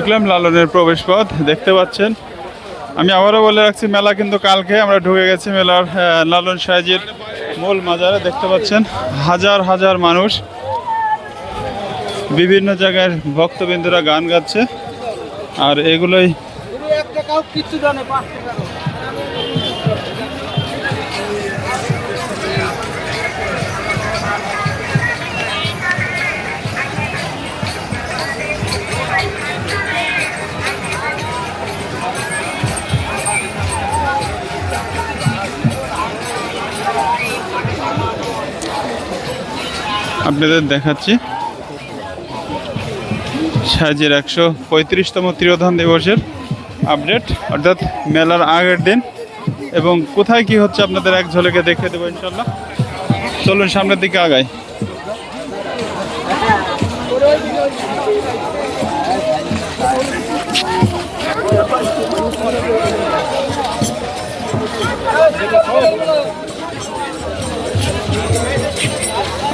ঢুকলাম লালনের প্রবেশ পথ দেখতে পাচ্ছেন। আমি আবারও বলে রাখছি, মেলা কিন্তু কালকে, আমরা ঢুকে গেছি মেলার লালন সাহেজির মূল মাজারে, দেখতে পাচ্ছেন, হাজার হাজার মানুষ। বিভিন্ন জায়গায় ভক্তবিন্দুরা গান গাচ্ছে, আর এগুলোই আপনাদের দেখাচ্ছি। সাহায্যের একশো পঁয়ত্রিশতম তিরোধান দিবসের আপডেট। অর্থাৎ মেলার আগের দিন। এবং কোথায় কি হচ্ছে আপনাদের এক ঝলকে দেখে দেবো ইনশাল্লাহ চলুন সামনের দিকে আগাই।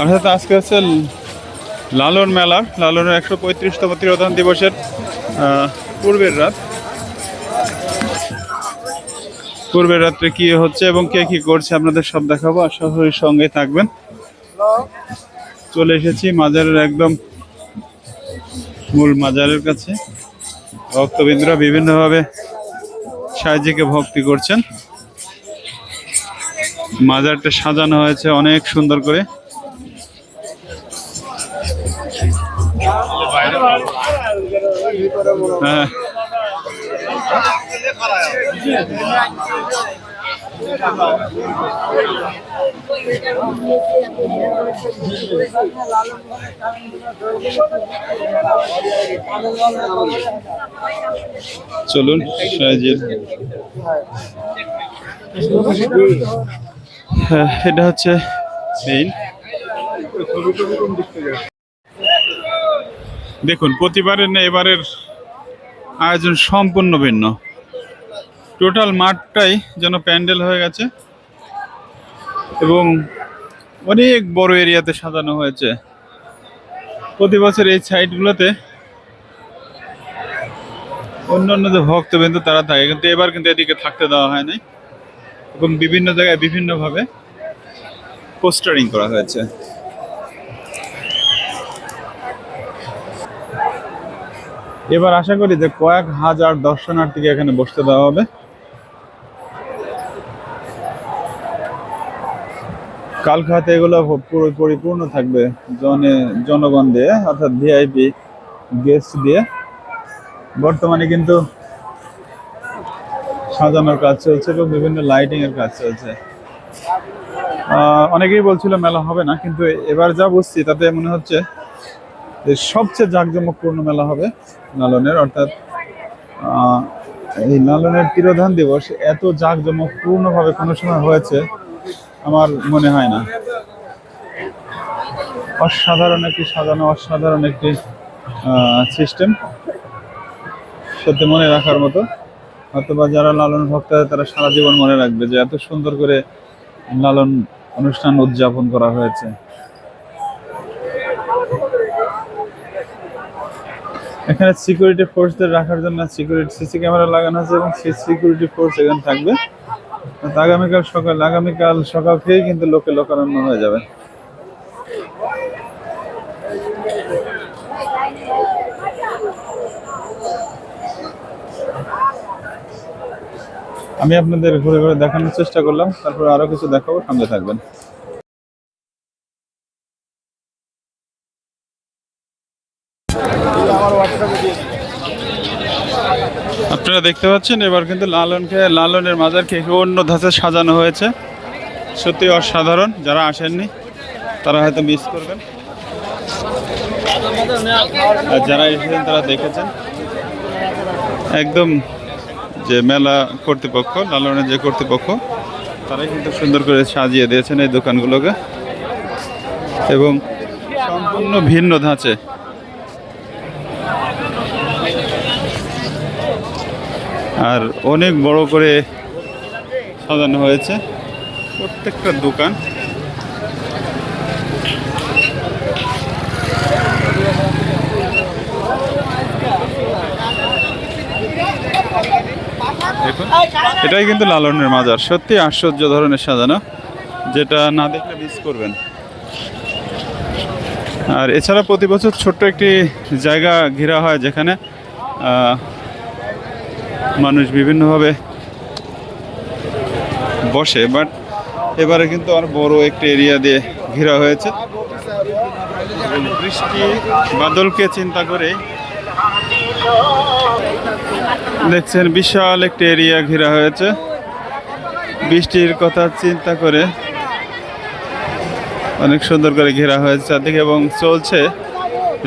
অর্থাৎ আজকে হচ্ছে লালন মেলা। লালনের একশো পঁয়ত্রিশতম তিরোধান দিবসের পূর্বের রাত। পূর্বের রাত্রে কি হচ্ছে এবং কে কি করছে আপনাদের সব দেখাবো। আশা করি সঙ্গে থাকবেন। চলে এসেছি মাজারের একদম মূল মাজারের কাছে। ভক্তবৃন্দরা বিভিন্নভাবে সাহায্যকে ভক্তি করছেন। মাজারটা সাজানো হয়েছে অনেক সুন্দর করে। চলুন সাহায্যের হ্যাঁ, এটা হচ্ছে দেখুন প্রতিবারের না এবারের আয়োজন সম্পূর্ণ ভিন্ন। টোটাল মাঠটাই যেন প্যান্ডেল হয়ে গেছে এবং অনেক বড় এরিয়াতে সাজানো হয়েছে। প্রতি বছর এই সাইডগুলোতে অন্য অন্য যে ভক্তবৃন্দ তারা থাকে, কিন্তু এবার কিন্তু এদিকে থাকতে দেওয়া হয় নাই এবং বিভিন্ন জায়গায় বিভিন্নভাবে পোস্টারিং করা হয়েছে। এবার আশা করি যে কয়েক হাজার দর্শনার্থীকে এখানে বসতে দেওয়া হবে। কালখাতে এগুলো পুরো পরিপূর্ণ থাকবে জনে জনগণ দিয়ে, অর্থাৎ ভিআইপি গেস্ট দিয়ে। বর্তমানে কিন্তু সাজানোর কাজ চলছে এবং বিভিন্ন লাইটিং এর কাজ চলছে। অনেকেই বলছিল মেলা হবে না, কিন্তু এবার যা বুঝছি তাতে মনে হচ্ছে সবচেয়ে জাঁকজমকপূর্ণ মেলা হবে লালনের, অর্থাৎ এই লালনের তিরোধান দিবস এত জাঁকজমকপূর্ণভাবে কোনো সময় হয়েছে আমার মনে হয় না। অসাধারণ একটি সাজানো, অসাধারণ একটি সিস্টেম সত্যি মনে রাখার মতো। অথবা যারা লালন ভক্ত তারা সারা জীবন মনে রাখবে যে এত সুন্দর করে লালন অনুষ্ঠান উদযাপন করা হয়েছে। এখানে সিকিউরিটি ফোর্সদের রাখার জন্য সিকিউরিটি সিসি ক্যামেরা লাগানো আছে এবং সেই সিকিউরিটি ফোর্স এখানে থাকবে। আগামীকাল সকাল আগামীকাল সকাল থেকেই কিন্তু লোকে লোকারণ্য হয়ে যাবে। আমি আপনাদের ঘুরে ঘুরে দেখানোর চেষ্টা করলাম, তারপর আরও কিছু দেখাবো, সঙ্গে থাকবেন। আপনারা দেখতে পাচ্ছেন, এবার কিন্তু লালনকে, লালনের মাজারকে অন্য ধাঁচে সাজানো হয়েছে। সত্যি অসাধারণ, যারা আসেননি, তারা হয়তো মিস করবেন। আর যারা এসেছেন, তারা দেখেছেন। একদম যে মেলা কর্তৃপক্ষ, লালনের যে কর্তৃপক্ষ, তারাই কিন্তু সুন্দর করে সাজিয়ে দিয়েছেন এই দোকানগুলোকে। এবং সম্পূর্ণ ভিন্ন ধাঁচে আর অনেক বড় করে সাজানো হয়েছে। প্রত্যেকটা দোকান। এটাই কিন্তু লালনের মাজার। সত্যি আশ্চর্য ধরনের সাজানো, যেটা না দেখলে মিস করবেন। আর এছাড়া প্রতি বছর ছোট্ট একটি জায়গা ঘেরা হয় যেখানে মানুষ বিভিন্নভাবে বসে বাট এবারে কিন্তু আর বড় একটি এরিয়া দিয়ে ঘেরা হয়েছে। বৃষ্টি, বাদলকে চিন্তা করে দেখছেন বিশাল একটি এরিয়া ঘেরা হয়েছে। বৃষ্টির কথা চিন্তা করে অনেক সুন্দর করে ঘেরা হয়েছে চারদিকে এবং চলছে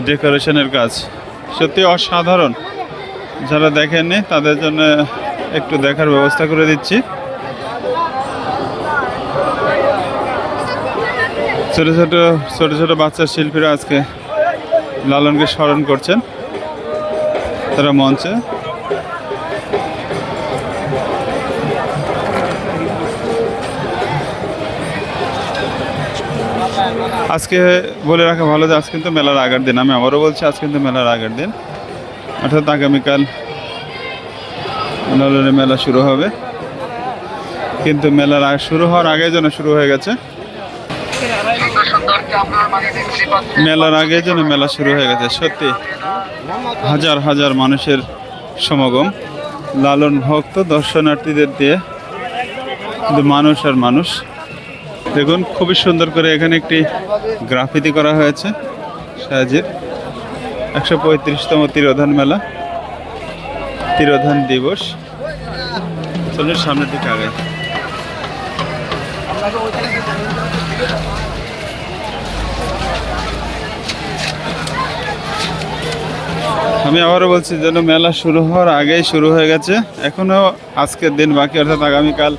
ডেকোরেশনের কাজ। সত্যি অসাধারণ। যারা দেখেননি, তাদের জন্য একটু দেখার ব্যবস্থা করে দিচ্ছি। ছোট ছোট ছোট ছোট বাচ্চা শিল্পীরা আজকে লালনকে স্মরণ করছেন। তারা মঞ্চে। আজকে বলে রাখা ভালো যে আজ কিন্তু মেলার আগের দিন। আমি আবারও বলছি, আজ কিন্তু মেলার আগের দিন। অর্থাৎ আগামীকাল লালনের মেলা শুরু হবে। কিন্তু মেলার শুরু হওয়ার আগে যেন শুরু হয়ে গেছে। মেলার আগে যেন মেলা শুরু হয়ে গেছে। সত্যি হাজার হাজার মানুষের সমাগম। লালন ভক্ত দর্শনার্থীদের দিয়ে কিন্তু মানুষ আর মানুষ। দেখুন, খুবই সুন্দর করে এখানে একটি গ্রাফিতি করা হয়েছে সাহায্যের একশো পঁয়ত্রিশতম তিরোধান মেলা, তিরোধান দিবস। চলুন সামনের দিকে আগে আমি আবারও বলছি, যেন মেলা শুরু হওয়ার আগেই শুরু হয়ে গেছে। এখনও আজকের দিন বাকি, অর্থাৎ আগামীকাল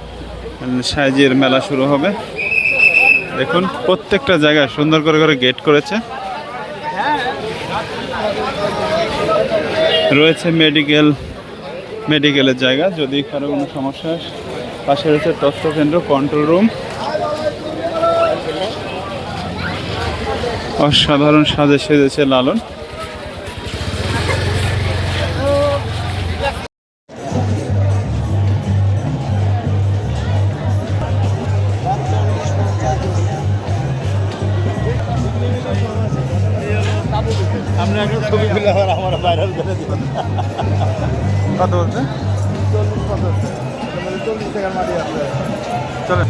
সাইজের মেলা শুরু হবে। দেখুন, প্রত্যেকটা জায়গায় সুন্দর করে করে গেট করেছে। রয়েছে মেডিকেল মেডিকেলের জায়গা। যদি কারও কোনো সমস্যা পাশে রয়েছে তথ্য কেন্দ্র কন্ট্রোল রুম অসাধারণ সাজে সেজেছে লালন। কত বলছে? চল্লিশ টাকার মাটি আছে চলে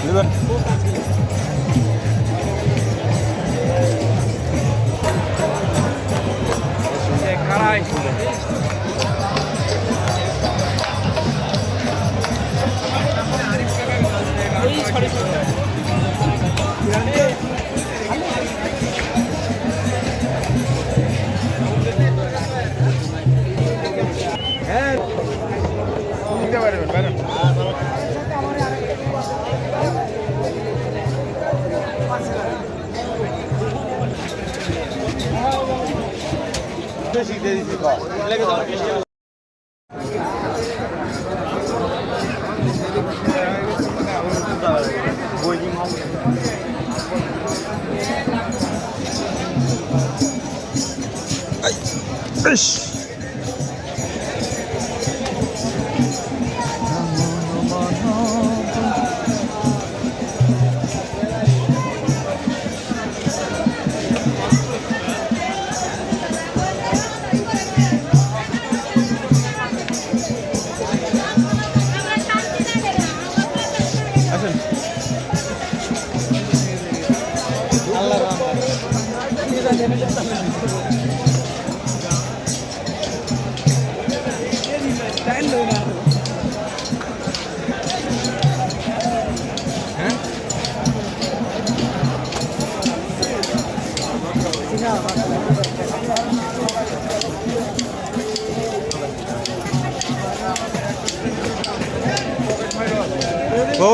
নেবেন নিতে পারবেন পারেন বেশি দিয়ে দিচ্ছি আসেন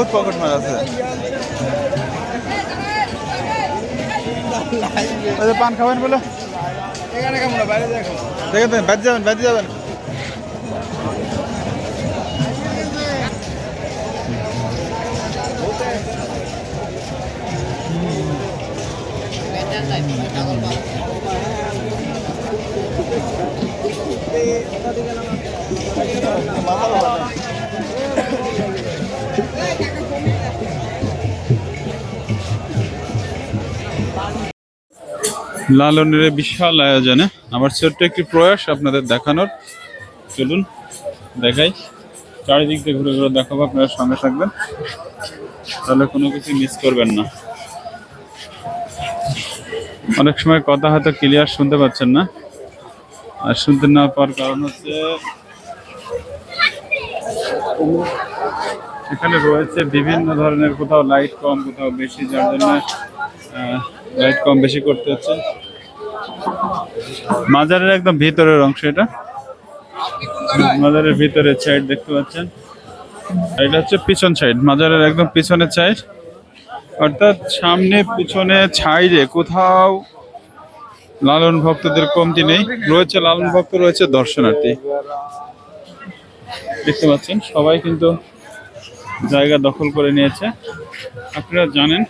বহুত পকেট মার আছে। পান খাবেন বলে। দেখেন তো বাদ যাবেন বাদ যাবেন। লালনের বিশাল আয়োজনে। আমার ছোট্ট একটি প্রয়াস আপনাদের দেখানোর। চলুন, দেখাই। চারিদিক দিয়ে ঘুরে ঘুরে দেখাবো, আপনারা সঙ্গে থাকবেন। তাহলে কোনো কিছু মিস করবেন না। অনেক সময় কথা হয়তো ক্লিয়ার শুনতে পাচ্ছেন না। আর শুনতে না পাওয়ার কারণ হচ্ছে, এখানে রয়েছে বিভিন্ন ধরনের কোথাও লাইট কম, কোথাও বেশি, যার জন্য লাইট কম বেশি করতে হচ্ছে। মাজারের একদম ভিতরের অংশ এটা। মাজারের ভিতরের সাইড দেখতে পাচ্ছেন। এটা হচ্ছে পিছন সাইড মাজারের একদম পিছনের সাইড অর্থাৎ সামনে পিছনে ছাইরে কোথাও লালন ভক্তদের কমতি নেই। রয়েছে লালন ভক্ত, রয়েছে দর্শনার্থী। দেখতে পাচ্ছেন, সবাই কিন্তু জায়গা দখল করে নিয়েছে। আপনারা জানেন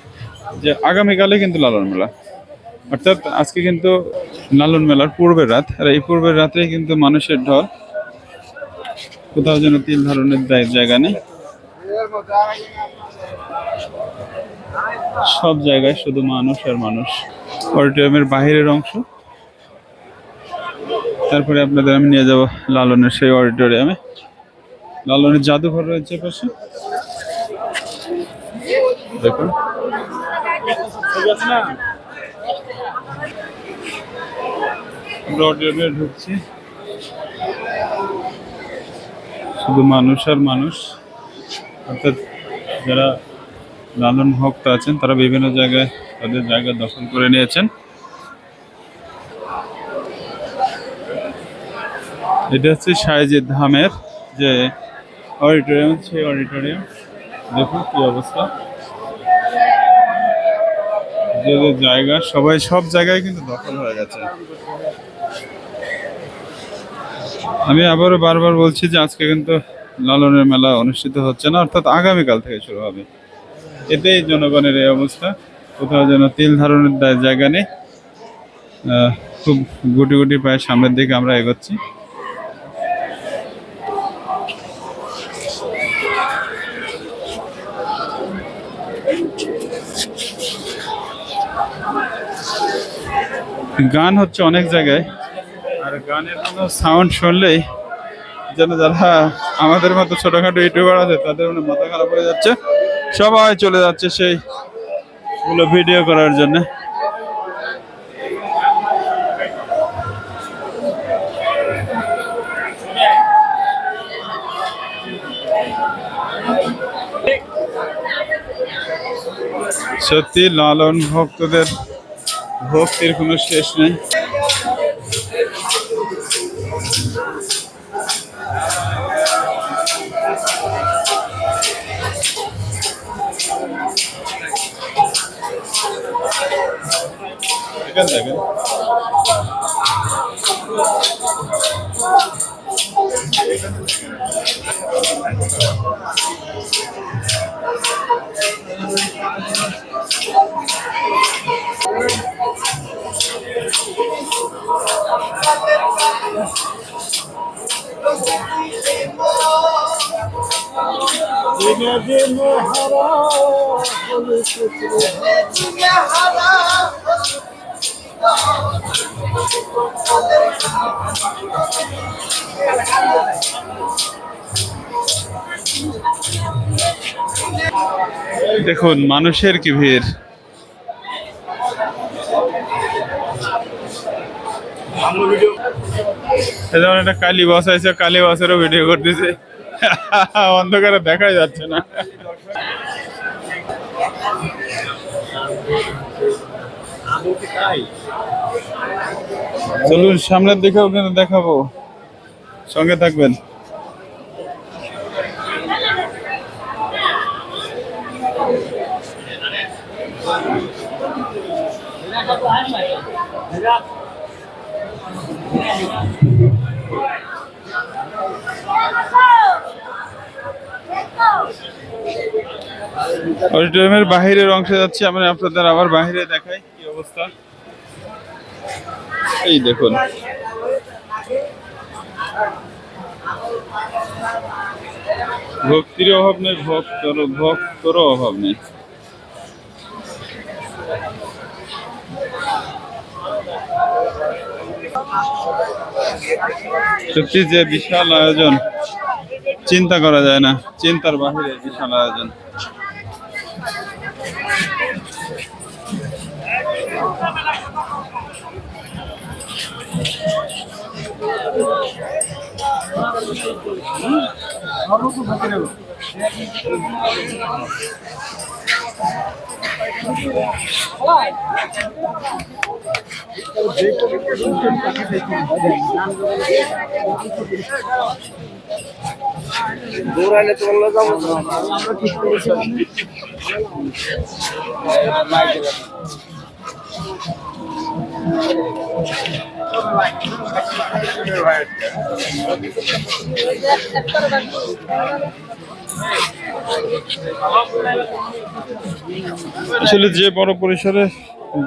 যে আগামীকালে কিন্তু লালন মেলা। অর্থাৎ আজকে কিন্তু লালন মেলার পূর্বের রাত, আর এই পূর্বের রাত্রে কিন্তু মানুষের ঢল। কোথাও যেন তিন ধরনের জায়- জায়গা নেই। সব জায়গায় শুধু মানুষ আর মানুষ। অডিটোরিয়ামের বাহিরের অংশ। তারপরে আপনাদের আমি নিয়ে যাব লালনের সেই অডিটোরিয়ামে। লালনের জাদুঘর রয়েছে পাশে। দেখুন। ঢুকছি শুধু মানুষ আর মানুষ। অর্থাৎ যারা লালন ভক্ত আছেন, তারা বিভিন্ন জায়গায় তাদের জায়গা দখল করে নিয়েছেন। এটা হচ্ছে সাইজিদ ধামের যে অডিটোরিয়াম, সেই অডিটোরিয়াম। দেখুন কি অবস্থা। যে জায়গা, সবাই সব জায়গায় কিন্তু দখল হয়ে গেছে। আমি আবারও বারবার বলছি যে আজকে কিন্তু লালনের মেলা অনুষ্ঠিত হচ্ছে না, অর্থাৎ আগামীকাল থেকে শুরু হবে। এতেই জনগণের এই অবস্থা। কোথাও যেন তিল ধারণের জায়গা নেই। খুব গুটি গুটি পায়ে সামনের দিকে আমরা এগোচ্ছি। গান হচ্ছে অনেক জায়গায়। আর গানের কোনো সাউন্ড শুনলেই যেন যারা আমাদের মতো ছোটোখাটো ইউটিউবার আছে, তাদের মানে মাথা খারাপ হয়ে যাচ্ছে। সবাই চলে যাচ্ছে সেই গুলো ভিডিও করার জন্য। সত্যি লালন ভক্তদের ভক্তির কোনো শেষ নেই দেখেন দেখেন দেখুন মানুষের কি ভিড়? একটা কালী বাস আছে কালী বাসেরও ভিডিও করতেছে। অন্ধকারে দেখাই যাচ্ছে না। চলুন সামনের দিকেও ওখানে দেখাবো। সঙ্গে থাকবেন। অডিটোরিয়ামের বাহিরের অংশে যাচ্ছি আমরা আপনাদের আবার বাহিরে দেখাই কি অবস্থা। এই দেখুন। ভক্তির অভাব নেই, ভক্তর ভক্তরও অভাব নেই। সত্যি যে বিশাল আয়োজন। চিন্তা করা যায় না। চিন্তার বাহিরে বিশাল আয়োজন। আসলে যে বড় পরিসরে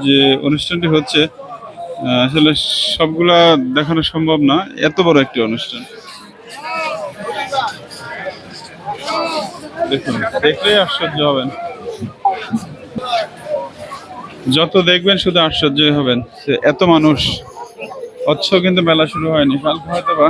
যে অনুষ্ঠানটি হচ্ছে আসলে সবগুলা দেখানো সম্ভব না, এত বড় একটি অনুষ্ঠান। দেখুন, দেখলেই আশ্চর্য হবেন। যত দেখবেন শুধু আশ্চর্যই হবেন এত মানুষ। অথচ কিন্তু মেলা শুরু হয়নি, কালকে হয়তো বা।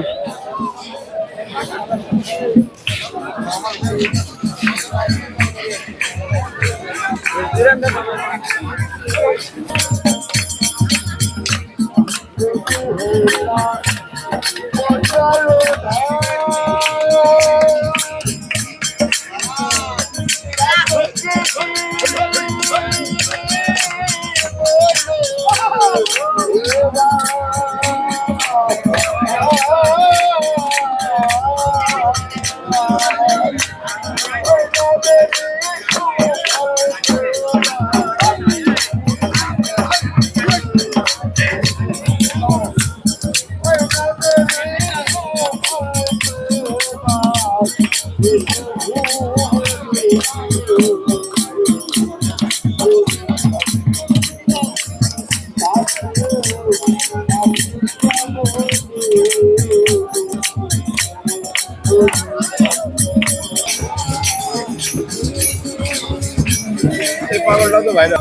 পাগলটা তো ভাইরা